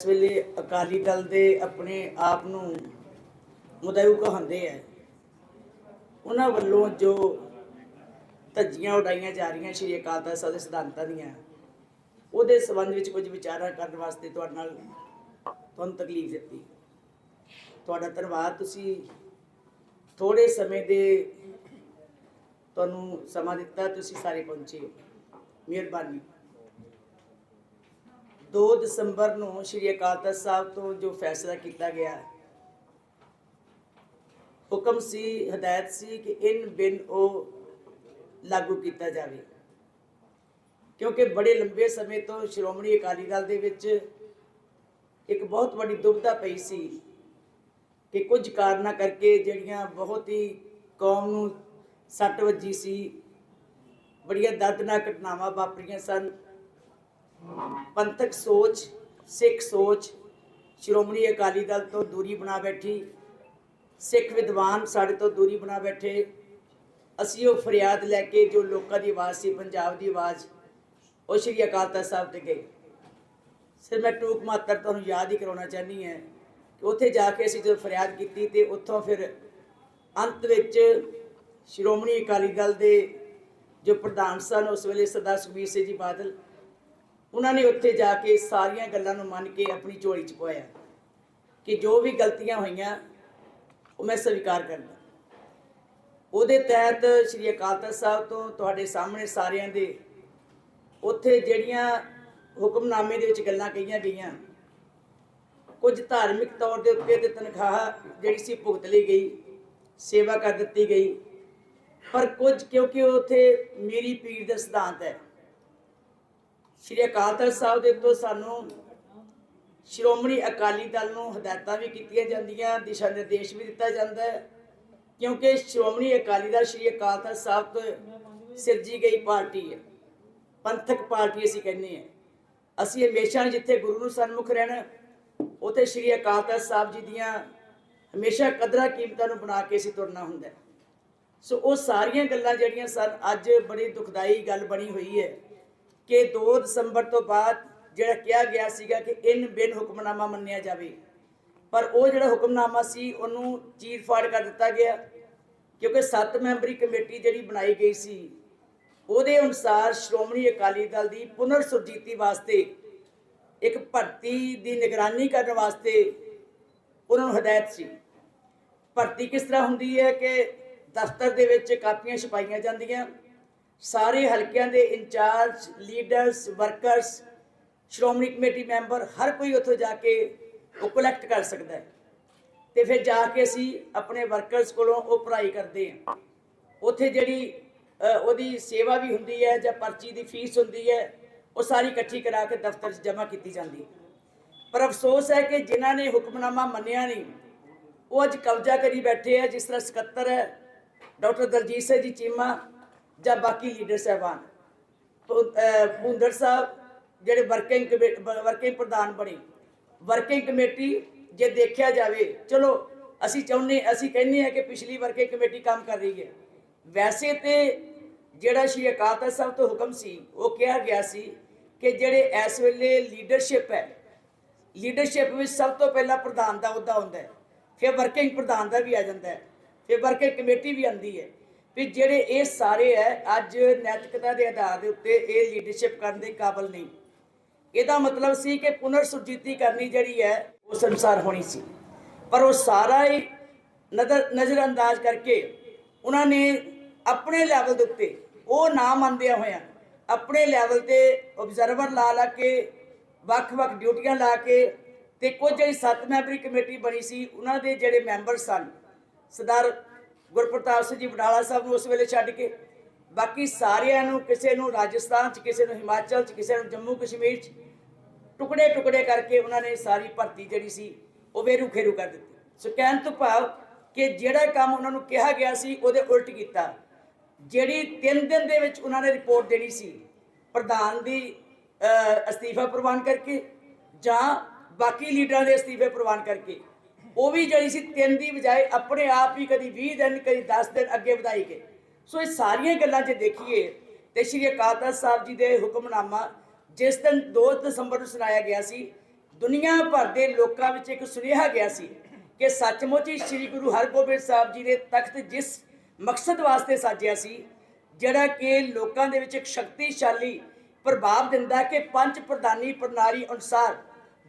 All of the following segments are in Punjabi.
ਇਸ ਵੇਲੇ ਅਕਾਲੀ ਦਲ ਦੇ ਆਪਣੇ ਆਪ ਨੂੰ ਮੁਦਈਉ ਕਹਾਉਂਦੇ ਆ। ਉਹਨਾਂ ਵੱਲੋਂ ਜੋ ਧੱਜੀਆਂ ਉਡਾਈਆਂ ਜਾ ਰਹੀਆਂ ਸ਼੍ਰੀ ਅਕਾਲ ਤਖਤ ਸਾਹਿਬ ਦੇ ਸਿਧਾਂਤਾਂ ਦੀਆਂ, ਉਹਦੇ ਸੰਬੰਧ ਵਿੱਚ ਕੁਝ ਵਿਚਾਰਾਂ ਕਰਨ ਵਾਸਤੇ ਤੁਹਾਡੇ ਨਾਲ ਤੁਹਾਨੂੰ ਤਕਲੀਫ ਦਿੱਤੀ। ਤੁਹਾਡਾ ਧੰਨਵਾਦ। ਤੁਸੀਂ ਥੋੜੇ ਸਮੇਂ ਦੇ ਤੁਹਾਨੂੰ ਸਮਾਂ ਦਿੱਤਾ, ਤੁਸੀਂ ਸਾਰੇ ਪਹੁੰਚੇ ਹੋ। ਮਿਹਰਬਾਨੀ। 2 ਦਸੰਬਰ ਨੂੰ ਸ਼੍ਰੀ ਅਕਾਲ ਤਖਤ ਸਾਹਿਬ ਤੋਂ ਜੋ ਫੈਸਲਾ ਕੀਤਾ ਗਿਆ, ਹੁਕਮ ਸੀ, ਹਦਾਇਤ ਸੀ ਕਿ ਇਨ ਬਿਨ ਉਹ ਲਾਗੂ ਕੀਤਾ ਜਾਵੇ। ਕਿਉਂਕਿ ਬੜੇ ਲੰਬੇ ਸਮੇਂ ਤੋਂ ਸ਼੍ਰੋਮਣੀ ਅਕਾਲੀ ਦਲ ਦੇ ਵਿੱਚ ਇੱਕ ਬਹੁਤ ਵੱਡੀ ਦੁਬਧਾ ਪਈ ਸੀ ਕਿ ਕੁਝ ਕਾਰਨਾਂ ਕਰਕੇ ਜਿਹੜੀਆਂ ਬਹੁਤ ਹੀ ਕੌਮ ਨੂੰ ਸੱਟ ਵੱਜੀ ਸੀ, ਬੜੀਆਂ ਦਰਦਨਾਕ ਘਟਨਾਵਾਂ ਵਾਪਰੀਆਂ ਸਨ। ਪੰਥਕ ਸੋਚ, ਸਿੱਖ ਸੋਚ, ਸ਼੍ਰੋਮਣੀ ਅਕਾਲੀ ਦਲ ਤੋਂ ਦੂਰੀ ਬਣਾ ਬੈਠੀ, ਸਿੱਖ ਵਿਦਵਾਨ ਸਾਡੇ ਤੋਂ ਦੂਰੀ ਬਣਾ ਬੈਠੇ, ਅਸੀਂ ਉਹ ਫਰਿਆਦ ਲੈ ਕੇ ਜੋ ਲੋਕਾਂ ਦੀ ਆਵਾਜ਼ ਸੀ, ਪੰਜਾਬ ਦੀ ਆਵਾਜ਼, ਉਹ ਸ਼੍ਰੀ ਅਕਾਲ ਤਖਤ ਸਾਹਿਬ ਤੇ ਗਏ। ਸਿਰ ਮੈਂ ਟੂਕ ਮਾਤਰ ਤੁਹਾਨੂੰ ਯਾਦ ਹੀ ਕਰਾਉਣਾ ਚਾਹਨੀ ਹੈ ਕਿ ਉੱਥੇ ਜਾ ਕੇ ਅਸੀਂ ਜਦੋਂ ਫਰਿਆਦ ਕੀਤੀ ਤੇ ਉੱਥੋਂ ਫਿਰ ਅੰਤ ਵਿੱਚ ਸ਼੍ਰੋਮਣੀ ਅਕਾਲੀ ਦਲ ਦੇ ਜੋ ਪ੍ਰਧਾਨ ਸਨ, ਉਸ ਵੇਲੇ ਸਰਦਾਰ ਸੁਖਬੀਰ ਸਿੰਘ ਜੀ ਬਾਦਲ ਉਹਨਾਂ ਨੇ ਉੱਥੇ ਜਾ ਕੇ ਸਾਰੀਆਂ ਗੱਲਾਂ ਨੂੰ ਮੰਨ ਕੇ ਆਪਣੀ ਝੋਲੀ ਚ ਪਾਇਆ ਕਿ ਜੋ ਵੀ ਗਲਤੀਆਂ ਹੋਈਆਂ, ਉਹ ਮੈਂ ਸਵੀਕਾਰ ਕਰਦਾ ਉਹਦੇ ਤਹਿਤ ਸ੍ਰੀ ਅਕਾਲ ਤਖਤ ਸਾਹਿਬ ਤੋਂ ਤੁਹਾਡੇ ਸਾਹਮਣੇ ਸਾਰਿਆਂ ਦੇ ਉੱਥੇ ਜਿਹੜੀਆਂ ਹੁਕਮਨਾਮੇ ਦੇ ਵਿੱਚ ਗੱਲਾਂ ਕਹੀਆਂ ਗਈਆਂ, ਕੁਝ ਧਾਰਮਿਕ ਤੌਰ ਦੇ ਉੱਤੇ ਤੇ ਤਨਖਾਹ ਜਿਹੜੀ ਸੀ ਭੁਗਤ ਲਈ ਗਈ, ਸੇਵਾ ਕਰ ਦਿੱਤੀ ਗਈ, ਪਰ ਕੁਝ ਕਿਉਂਕਿ ਉੱਥੇ ਮੇਰੀ ਪੀਰ ਦਾ ਸਿਧਾਂਤ ਹੈ। ਸ਼੍ਰੀ ਅਕਾਲ ਤਖਤ ਸਾਹਿਬ ਦੇ ਤੋਂ ਸਾਨੂੰ ਸ਼੍ਰੋਮਣੀ ਅਕਾਲੀ ਦਲ ਨੂੰ ਹਦਾਇਤਾਂ ਵੀ ਕੀਤੀਆਂ ਜਾਂਦੀਆਂ, ਦਿਸ਼ਾ ਨਿਰਦੇਸ਼ ਵੀ ਦਿੱਤਾ ਜਾਂਦਾ ਹੈ, ਕਿਉਂਕਿ ਸ਼੍ਰੋਮਣੀ ਅਕਾਲੀ ਦਲ ਸ਼੍ਰੀ ਅਕਾਲ ਤਖਤ ਸਾਹਿਬ ਤੋਂ ਸਿਰਜੀ ਗਈ ਪਾਰਟੀ ਹੈ, ਪੰਥਕ ਪਾਰਟੀ ਅਸੀਂ ਕਹਿੰਦੇ ਹਾਂ। ਅਸੀਂ ਹਮੇਸ਼ਾ ਜਿੱਥੇ ਗੁਰੂ ਨੂੰ ਸਨਮੁਖ ਰਹਿਣਾ, ਉਥੇ ਸ਼੍ਰੀ ਅਕਾਲ ਤਖਤ ਸਾਹਿਬ ਜੀ ਦੀਆਂ ਹਮੇਸ਼ਾ ਕਦਰਾਂ ਕੀਮਤਾਂ ਨੂੰ ਬਣਾ ਕੇ ਅਸੀਂ ਤੁਰਨਾ ਹੁੰਦਾ ਸੋ ਉਹ ਸਾਰੀਆਂ ਗੱਲਾਂ ਜਿਹੜੀਆਂ ਸਨ, ਅੱਜ ਬੜੀ ਦੁਖਦਾਈ ਗੱਲ ਬਣੀ ਹੋਈ ਹੈ। ਕਿ 2 ਦਸੰਬਰ ਤੋਂ ਬਾਅਦ ਜਿਹੜਾ ਕਿਹਾ ਗਿਆ ਸੀਗਾ ਕਿ ਇਨ ਬਿਨ ਹੁਕਮਨਾਮਾ ਮੰਨਿਆ ਜਾਵੇ। ਪਰ ਉਹ ਜਿਹੜਾ ਹੁਕਮਨਾਮਾ ਸੀ, ਉਹਨੂੰ ਚੀਰ ਫਾੜ ਕਰ ਦਿੱਤਾ ਗਿਆ ਕਿਉਂਕਿ 7 ਮੈਂਬਰੀ ਕਮੇਟੀ ਜਿਹੜੀ ਬਣਾਈ ਗਈ ਸੀ, ਉਹਦੇ ਅਨੁਸਾਰ ਸ਼੍ਰੋਮਣੀ ਅਕਾਲੀ ਦਲ ਦੀ ਪੁਨਰ ਸੁਰਜੀਤੀ ਵਾਸਤੇ, ਇੱਕ ਭਰਤੀ ਦੀ ਨਿਗਰਾਨੀ ਕਰਨ ਵਾਸਤੇ ਉਹਨਾਂ ਨੂੰ ਹਦਾਇਤ ਸੀ। ਭਰਤੀ ਕਿਸ ਤਰ੍ਹਾਂ ਹੁੰਦੀ ਹੈ ਕਿ ਦਫ਼ਤਰ ਦੇ ਵਿੱਚ ਕਾਪੀਆਂ ਛਪਾਈਆਂ ਜਾਂਦੀਆਂ ਸਾਰੇ ਹਲਕਿਆਂ ਦੇ incharge, leaders, workers, Shiromani committee member, ਹਰ ਕੋਈ ਉੱਥੋਂ ਜਾ ਕੇ ਉਹ ਕਲੈਕਟ ਕਰ ਸਕਦਾ ਹੈ। ਤੇ ਫਿਰ ਜਾ ਕੇ ਅਸੀਂ ਆਪਣੇ ਵਰਕਰਸ ਕੋਲੋਂ ਉਹ ਪੜ੍ਹਾਈ ਕਰਦੇ ਹਾਂ। ਉੱਥੇ ਜਿਹੜੀ ਉਹਦੀ ਸੇਵਾ ਵੀ ਹੁੰਦੀ ਹੈ ਜਾਂ ਪਰਚੀ ਦੀ ਫੀਸ ਹੁੰਦੀ ਹੈ, ਉਹ ਸਾਰੀ ਇਕੱਠੀ ਕਰਾ ਕੇ ਦਫ਼ਤਰ 'ਚ ਜਮ੍ਹਾਂ ਕੀਤੀ ਜਾਂਦੀ ਹੈ। ਪਰ ਅਫਸੋਸ ਹੈ ਕਿ ਜਿਨ੍ਹਾਂ ਨੇ ਹੁਕਮਨਾਮਾ ਮੰਨਿਆ ਨਹੀਂ, ਉਹ ਅੱਜ ਕਬਜ਼ਾ ਕਰੀ ਬੈਠੇ ਆ ਜਿਸ ਤਰ੍ਹਾਂ ਸਕੱਤਰ ਹੈ, ਡਾਕਟਰ ਦਲਜੀਤ ਸਿੰਘ ਜੀ ਚੀਮਾ ਜਾਂ ਬਾਕੀ ਲੀਡਰ ਸਹਿਬਾਨ। ਤੋਂ ਸਾਹਿਬ, ਜਿਹੜੇ ਵਰਕਿੰਗ ਵਰਕਿੰਗ ਪ੍ਰਧਾਨ ਬਣੇ। ਵਰਕਿੰਗ ਕਮੇਟੀ ਜੇ ਦੇਖਿਆ ਜਾਵੇ, ਚਲੋ, ਅਸੀਂ ਚਾਹੁੰਦੇ, ਅਸੀਂ ਕਹਿੰਦੇ ਆ ਕਿ ਪਿਛਲੀ ਵਰਕਿੰਗ ਕਮੇਟੀ ਕੰਮ ਕਰ ਰਹੀ ਹੈ। ਵੈਸੇ ਤੇ ਜਿਹੜਾ ਸ਼੍ਰੀ ਅਕਾਲ ਤਖਤ ਸਾਹਿਬ ਤੋਂ ਹੁਕਮ ਸੀ, ਉਹ ਕਿਹਾ ਗਿਆ ਸੀ ਕਿ ਜਿਹੜੇ ਇਸ ਵੇਲੇ ਲੀਡਰਸ਼ਿਪ ਹੈ ਲੀਡਰਸ਼ਿਪ ਵਿੱਚ ਸਭ ਤੋਂ ਪਹਿਲਾਂ ਪ੍ਰਧਾਨ ਦਾ ਅਹੁਦਾ ਹੁੰਦਾ ਹੈ। ਫਿਰ ਵਰਕਿੰਗ ਪ੍ਰਧਾਨ ਦਾ ਵੀ ਆ ਜਾਂਦਾ ਹੈ। ਫਿਰ ਵਰਕਿੰਗ ਕਮੇਟੀ ਵੀ ਆਉਂਦੀ ਹੈ। ਵੀ ਜਿਹੜੇ ਇਹ ਸਾਰੇ ਹੈ, ਅੱਜ ਨੈਤਿਕਤਾ ਦੇ ਆਧਾਰ ਦੇ ਉੱਤੇ ਇਹ ਲੀਡਰਸ਼ਿਪ ਕਰਨ ਦੇ ਕਾਬਲ ਨਹੀਂ। ਇਹਦਾ ਮਤਲਬ ਸੀ ਕਿ ਪੁਨਰ ਸੁਰਜੀਤੀ ਕਰਨੀ ਜਿਹੜੀ ਹੈ, ਉਹ ਸੰਸਾਰ ਹੋਣੀ ਸੀ। ਪਰ ਉਹ ਸਾਰਾ ਹੀ ਨਜ਼ਰ ਨਜ਼ਰਅੰਦਾਜ਼ ਕਰਕੇ ਉਹਨਾਂ ਨੇ ਆਪਣੇ ਲੈਵਲ ਦੇ ਉੱਤੇ ਉਹ ਨਾ ਮੰਨਦਿਆਂ ਹੋਇਆਂ ਆਪਣੇ ਲੈਵਲ ਤੇ ਆਬਜ਼ਰਵਰ ਲਾ ਲਾ ਕੇ, ਵੱਖ-ਵੱਖ ਡਿਊਟੀਆਂ ਲਾ ਕੇ ਤੇ ਕੁਝ ਜਿਹੜੀ ਸੱਤ ਮੈਂਬਰੀ ਕਮੇਟੀ ਬਣੀ ਸੀ, ਉਹਨਾਂ ਦੇ ਜਿਹੜੇ ਮੈਂਬਰ ਸਨ, ਸਰਦਾਰ ਗੁਰਪ੍ਰਤਾਪ ਸਿੰਘ ਜੀ ਬਡਾਲਾ ਸਾਹਿਬ ਨੂੰ ਉਸ ਵੇਲੇ ਛੱਡ ਕੇ। ਬਾਕੀ ਸਾਰਿਆਂ ਨੂੰ ਕਿਸੇ ਨੂੰ ਰਾਜਸਥਾਨ 'ਚ, ਕਿਸੇ ਨੂੰ ਹਿਮਾਚਲ 'ਚ, ਕਿਸੇ ਨੂੰ ਜੰਮੂ ਕਸ਼ਮੀਰ 'ਚ ਟੁਕੜੇ ਟੁਕੜੇ ਕਰਕੇ ਉਹਨਾਂ ਨੇ ਸਾਰੀ ਭਰਤੀ ਜਿਹੜੀ ਸੀ, ਉਹ ਵੇਰੂ ਖੇਰੂ ਕਰ ਦਿੱਤੀ। ਸੋ ਕਹਿਣ ਤੋਂ ਭਾਵ ਕਿ ਜਿਹੜਾ ਕੰਮ ਉਹਨਾਂ ਨੂੰ ਕਿਹਾ ਗਿਆ ਸੀ, ਉਹਦੇ ਉਲਟ ਕੀਤਾ। ਜਿਹੜੀ 3 ਦਿਨ ਦੇ ਵਿੱਚ ਉਹਨਾਂ ਨੇ ਰਿਪੋਰਟ ਦੇਣੀ ਸੀ, ਪ੍ਰਧਾਨ ਦੀ ਅਸਤੀਫਾ ਪ੍ਰਵਾਨ ਕਰਕੇ ਜਾਂ ਬਾਕੀ ਲੀਡਰਾਂ ਦੇ ਅਸਤੀਫੇ ਪ੍ਰਵਾਨ ਕਰਕੇ। ਉਹ ਵੀ ਜਿਹੜੀ ਸੀ ਤਿੰਨ ਦੀ ਬਜਾਏ ਆਪਣੇ ਆਪ ਹੀ ਕਦੀ 20 ਦਿਨ, ਕਦੀ 10 ਦਿਨ ਅੱਗੇ ਵਧਾਈ ਗਏ। ਸੋ ਇਹ ਸਾਰੀਆਂ ਗੱਲਾਂ ਜੇ ਦੇਖੀਏ ਤੇ ਸ਼੍ਰੀ ਅਕਾਲ ਤਖਤ ਸਾਹਿਬ ਜੀ ਦੇ ਹੁਕਮਨਾਮਾ ਜਿਸ ਦਿਨ 2 ਦਸੰਬਰ ਨੂੰ ਸੁਣਾਇਆ ਗਿਆ ਸੀ, ਦੁਨੀਆ ਭਰ ਦੇ ਲੋਕਾਂ ਵਿੱਚ ਇੱਕ ਸੁਨੇਹਾ ਗਿਆ ਸੀ ਕਿ ਸੱਚਮੁੱਚ ਹੀ ਸ੍ਰੀ ਗੁਰੂ ਹਰਗੋਬਿੰਦ ਸਾਹਿਬ ਜੀ ਦੇ ਤਖਤ ਜਿਸ ਮਕਸਦ ਵਾਸਤੇ ਸਾਜਿਆ ਸੀ, ਜਿਹੜਾ ਕਿ ਲੋਕਾਂ ਦੇ ਵਿੱਚ ਇੱਕ ਸ਼ਕਤੀਸ਼ਾਲੀ ਪ੍ਰਭਾਵ ਦਿੰਦਾ ਕਿ ਪੰਜ ਪ੍ਰਧਾਨੀ ਪ੍ਰਣਾਲੀ ਅਨੁਸਾਰ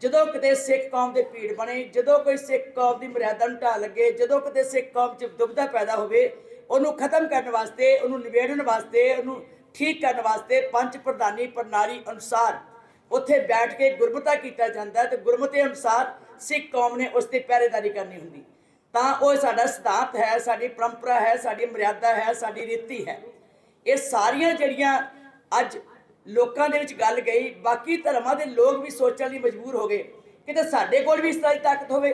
ਜਦੋਂ ਕਿਤੇ ਸਿੱਖ ਕੌਮ ਦੇ ਭੀੜ ਬਣੇ, ਜਦੋਂ ਕੋਈ ਸਿੱਖ ਕੌਮ ਦੀ ਮਰਿਆਦਾ ਨੂੰ ਢਾਹ ਲੱਗੇ, ਜਦੋਂ ਕਿਤੇ ਸਿੱਖ ਕੌਮ 'ਚ ਦੁਬਧਾ ਪੈਦਾ ਹੋਵੇ, ਉਹਨੂੰ ਖਤਮ ਕਰਨ ਵਾਸਤੇ, ਉਹਨੂੰ ਨਿਬੇੜਨ ਵਾਸਤੇ, ਉਹਨੂੰ ਠੀਕ ਕਰਨ ਵਾਸਤੇ ਪੰਜ ਪ੍ਰਧਾਨੀ ਪ੍ਰਣਾਲੀ ਅਨੁਸਾਰ ਉੱਥੇ ਬੈਠ ਕੇ ਗੁਰਮਤਾ ਕੀਤਾ ਜਾਂਦਾ ਹੈ ਤੇ ਗੁਰਮਤੇ ਅਨੁਸਾਰ ਸਿੱਖ ਕੌਮ ਨੇ ਉਸ ਤੇ ਪਹਿਰੇਦਾਰੀ ਕਰਨੀ ਹੁੰਦੀ। ਤਾਂ ਉਹ ਸਾਡਾ ਸਿਧਾਂਤ ਹੈ, ਸਾਡੀ ਪਰੰਪਰਾ ਹੈ, ਸਾਡੀ ਮਰਿਆਦਾ ਹੈ, ਸਾਡੀ ਰੀਤੀ ਹੈ। ਇਹ ਸਾਰੀਆਂ ਜਿਹੜੀਆਂ ਅੱਜ ਲੋਕਾਂ ਦੇ ਵਿੱਚ ਗੱਲ ਗਈ, ਬਾਕੀ ਧਰਮਾਂ ਦੇ ਲੋਕ ਵੀ ਸੋਚਣ ਲਈ ਮਜਬੂਰ ਹੋ ਗਏ ਕਿਤੇ ਸਾਡੇ ਕੋਲ ਵੀ ਇਸ ਤਰ੍ਹਾਂ ਦੀ ਤਾਕਤ ਹੋਵੇ,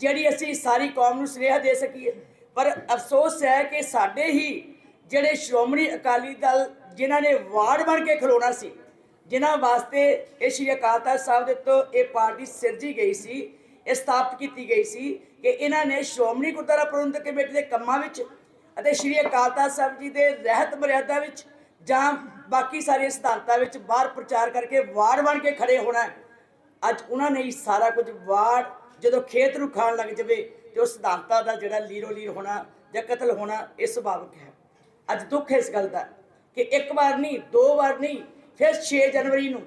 ਜਿਹੜੀ ਅਸੀਂ ਸਾਰੀ ਕੌਮ ਨੂੰ ਸੁਨੇਹਾ ਦੇ ਸਕੀਏ। ਪਰ ਅਫਸੋਸ ਹੈ ਕਿ ਸਾਡੇ ਹੀ ਜਿਹੜੇ ਸ਼੍ਰੋਮਣੀ ਅਕਾਲੀ ਦਲ ਜਿਨ੍ਹਾਂ ਨੇ ਵਾਰਡ ਬਣ ਕੇ ਖਲੋਣਾ ਸੀ, ਜਿਨ੍ਹਾਂ ਵਾਸਤੇ ਇਹ ਸ਼੍ਰੀ ਅਕਾਲ ਤਖਤ ਸਾਹਿਬ ਦੇ ਤੋਂ ਇਹ ਪਾਰਟੀ ਸਿਰਜੀ ਗਈ ਸੀ, ਇਹ ਸਥਾਪਿਤ ਕੀਤੀ ਗਈ ਸੀ ਕਿ ਇਹਨਾਂ ਨੇ ਸ਼੍ਰੋਮਣੀ ਗੁਰਦੁਆਰਾ ਪ੍ਰਬੰਧਕ ਕਮੇਟੀ ਦੇ ਕੰਮਾਂ ਵਿੱਚ ਅਤੇ ਸ਼੍ਰੀ ਅਕਾਲ ਤਖਤ ਸਾਹਿਬ ਜੀ ਦੇ ਰਹਿਤ ਮਰਿਆਦਾ ਵਿੱਚ ਜਾਂ ਬਾਕੀ ਸਾਰੇ ਸਿਧਾਂਤਾਂ ਵਿੱਚ ਬਾਹਰ ਪ੍ਰਚਾਰ ਕਰਕੇ ਵਾਰਡ ਬਣ ਕੇ ਖੜੇ ਹੋਣਾ ਅੱਜ ਉਹਨਾਂ ਨੇ ਹੀ ਸਾਰਾ ਕੁਝ ਵਾਰਡ ਜਦੋਂ ਖੇਤ ਨੂੰ ਖਾਣ ਲੱਗ ਜਵੇ ਤੇ ਉਸ ਸਿਧਾਂਤਾਂ ਦਾ ਜਿਹੜਾ ਲੀਰੋ ਲੀਰ ਹੋਣਾ ਜਾਂ ਕਤਲ ਹੋਣਾ, ਇਹ ਸੁਭਾਵਿਕ ਹੈ। ਅੱਜ ਦੁੱਖ ਇਸ ਗੱਲ ਦਾ ਕਿ ਇੱਕ ਵਾਰ ਨਹੀਂ, ਦੋ ਵਾਰ ਨਹੀਂ, ਫਿਰ 6 ਜਨਵਰੀ ਨੂੰ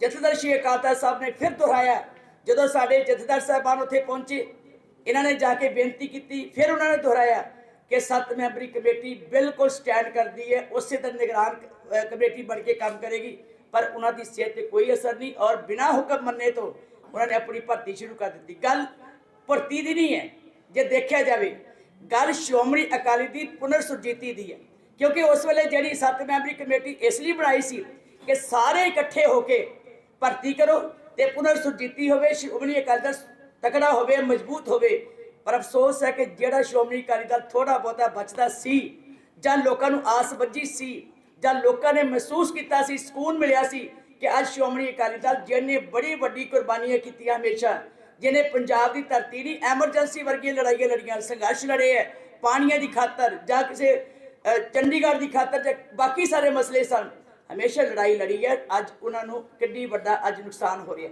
ਜਥੇਦਾਰ ਸ਼੍ਰੀ ਅਕਾਲ ਤਖਤ ਸਾਹਿਬ ਨੇ ਫਿਰ ਦੁਹਰਾਇਆ। ਜਦੋਂ ਸਾਡੇ ਜਥੇਦਾਰ ਸਾਹਿਬਾਨ ਉੱਥੇ ਪਹੁੰਚੇ, ਇਹਨਾਂ ਨੇ ਜਾ ਕੇ ਬੇਨਤੀ ਕੀਤੀ, ਫਿਰ ਉਹਨਾਂ ਨੇ ਦੁਹਰਾਇਆ। ਕਿ ਸੱਤ ਮੈਂਬਰੀ ਕਮੇਟੀ ਬਿਲਕੁਲ ਸਟੈਂਡ ਕਰਦੀ ਹੈ, ਉਸੇ ਤਰ੍ਹਾਂ ਨਿਗਰਾਨ ਕਮੇਟੀ ਬਣ ਕੇ ਕੰਮ ਕਰੇਗੀ। ਪਰ ਉਹਨਾਂ ਦੀ ਸਿਹਤ ਤੇ ਕੋਈ ਅਸਰ ਨਹੀਂ ਔਰ ਬਿਨਾਂ ਹੁਕਮ ਮੰਨੇ ਤੋਂ ਉਹਨਾਂ ਨੇ ਆਪਣੀ ਭਰਤੀ ਸ਼ੁਰੂ ਕਰ ਦਿੱਤੀ। ਗੱਲ ਭਰਤੀ ਦੀ ਨਹੀਂ ਹੈ, ਜੇ ਦੇਖਿਆ ਜਾਵੇ, ਗੱਲ ਸ਼੍ਰੋਮਣੀ ਅਕਾਲੀ ਦੀ ਪੁਨਰ ਸੁਰਜੀਤੀ ਦੀ ਹੈ। ਕਿਉਂਕਿ ਉਸ ਵੇਲੇ ਜਿਹੜੀ ਸੱਤ ਮੈਂਬਰੀ ਕਮੇਟੀ ਇਸ ਲਈ ਬਣਾਈ ਸੀ ਕਿ ਸਾਰੇ ਇਕੱਠੇ ਹੋ ਕੇ ਭਰਤੀ ਕਰੋ ਤੇ ਪੁਨਰ ਸੁਰਜੀਤੀ ਹੋਵੇ, ਸ਼੍ਰੋਮਣੀ ਅਕਾਲੀ ਦਲ ਤਕੜਾ ਹੋਵੇ, ਮਜ਼ਬੂਤ ਹੋਵੇ ਪਰ ਅਫਸੋਸ ਹੈ ਕਿ ਜਿਹੜਾ ਸ਼੍ਰੋਮਣੀ ਅਕਾਲੀ ਦਲ ਥੋੜਾ ਬਹੁਤਾ ਬਚਦਾ ਸੀ ਜਾਂ ਲੋਕਾਂ ਨੂੰ ਆਸ ਬੱਝੀ ਸੀ ਜਾਂ ਲੋਕਾਂ ਨੇ ਮਹਿਸੂਸ ਕੀਤਾ ਸੀ, ਸਕੂਨ ਮਿਲਿਆ ਸੀ ਕਿ ਅੱਜ ਸ਼੍ਰੋਮਣੀ ਅਕਾਲੀ ਦਲ ਜਿਹਨੇ ਬੜੀ ਵੱਡੀ ਕੁਰਬਾਨੀਆਂ ਕੀਤੀਆਂ ਹਮੇਸ਼ਾ ਜਿਹਨੇ ਪੰਜਾਬ ਦੀ ਧਰਤੀ ਦੀ ਐਮਰਜੈਂਸੀ ਵਰਗੀਆਂ ਲੜਾਈਆਂ ਲੜੀਆਂ, ਸੰਘਰਸ਼ ਲੜੇ ਹੈ, ਪਾਣੀਆਂ ਦੀ ਖਾਤਰ ਜਾਂ ਕਿਸੇ ਚੰਡੀਗੜ੍ਹ ਦੀ ਖਾਤਰ ਜਾਂ ਬਾਕੀ ਸਾਰੇ ਮਸਲੇ ਸਨ, ਹਮੇਸ਼ਾ ਲੜਾਈ ਲੜੀ ਹੈ, ਅੱਜ ਉਹਨਾਂ ਨੂੰ ਕਿੰਨੀ ਵੱਡਾ ਅੱਜ ਨੁਕਸਾਨ ਹੋ ਰਿਹਾ।